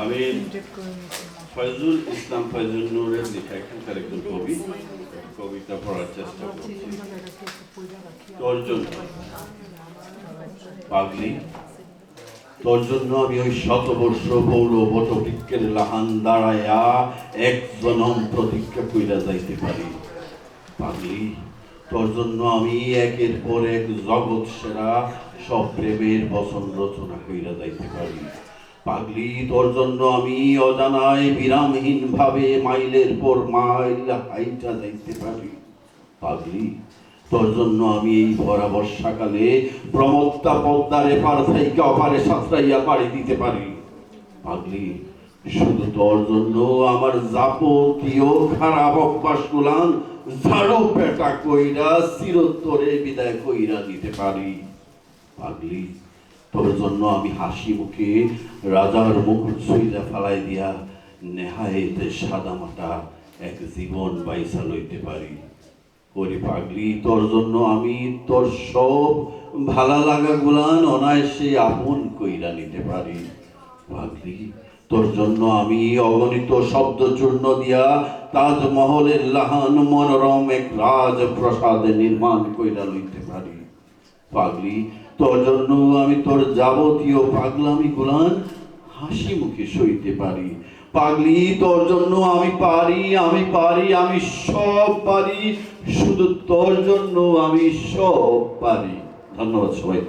আমি ফয়জুল ইসলাম ফয়জুল নূরের লেখা এখানকার একজন কবি কবিতা পড়ার চেষ্টা করছি। তোর জন্য পাগলি। তোর জন্য আমি ওই শতবর্ষ পৌর বটবৃক্ষের লাহান দাঁড়ায়া এক জনম প্রতীক্ষা কইরা যাইতে পারি। পাগলি তোর জন্য আমি একের পর এক জগৎ সেরা, সব প্রেমের বসন রচনা কইরা যাইতে পারি। পাগলি, তোর জন্য আমি অজানায় বিরামহীন ভাবে মাইলের পর মাইল হাইটা যাইতে পারি পাগলি, তোর জন্য আমি এই ভরা বর্ষাকালে প্রমত্তা পদ্মারে পার থেকে অপারে সাঁতরাইয়া পাড়ি দিতে পারি। পাগলি, শুধু তোর জন্য আমার যাবতীয় খারাপ অভ্যাস গুলান ঝাড়ু পেটা কইরা চিরতরে বিদায় কইরা দিতে পারি। পাগলি তোর জন্য আমি হাসি মুখে রাজার মুকুট সুইরা ফালাই দিয়া নেহায়েতে সাদা মাটা এক জীবন বাইসা লইতে পারি। ওরে পাগলি, তোর জন্য আমি তোর সব ভালা লাগা গুলান অনায়াসে আপন কইরা নিতে পারি। পাগলি, তোর জন্য আমি অগণিত শব্দ চূর্ণ দিয়া তাজমহলের লাহান মনোরম এক রাজপ্রসাদ নির্মাণ কইরা লইতে পারি। পাগলি তোর জন্য আমি তোর যাবতীয় পাগলামি গুলান হাসি মুখে সইতে পারি। পাগলি তোর জন্য আমি পারি আমি পারি, আমি সব পারি। শুধু তোর জন্য আমি সব পারি। ধন্যবাদ সবাই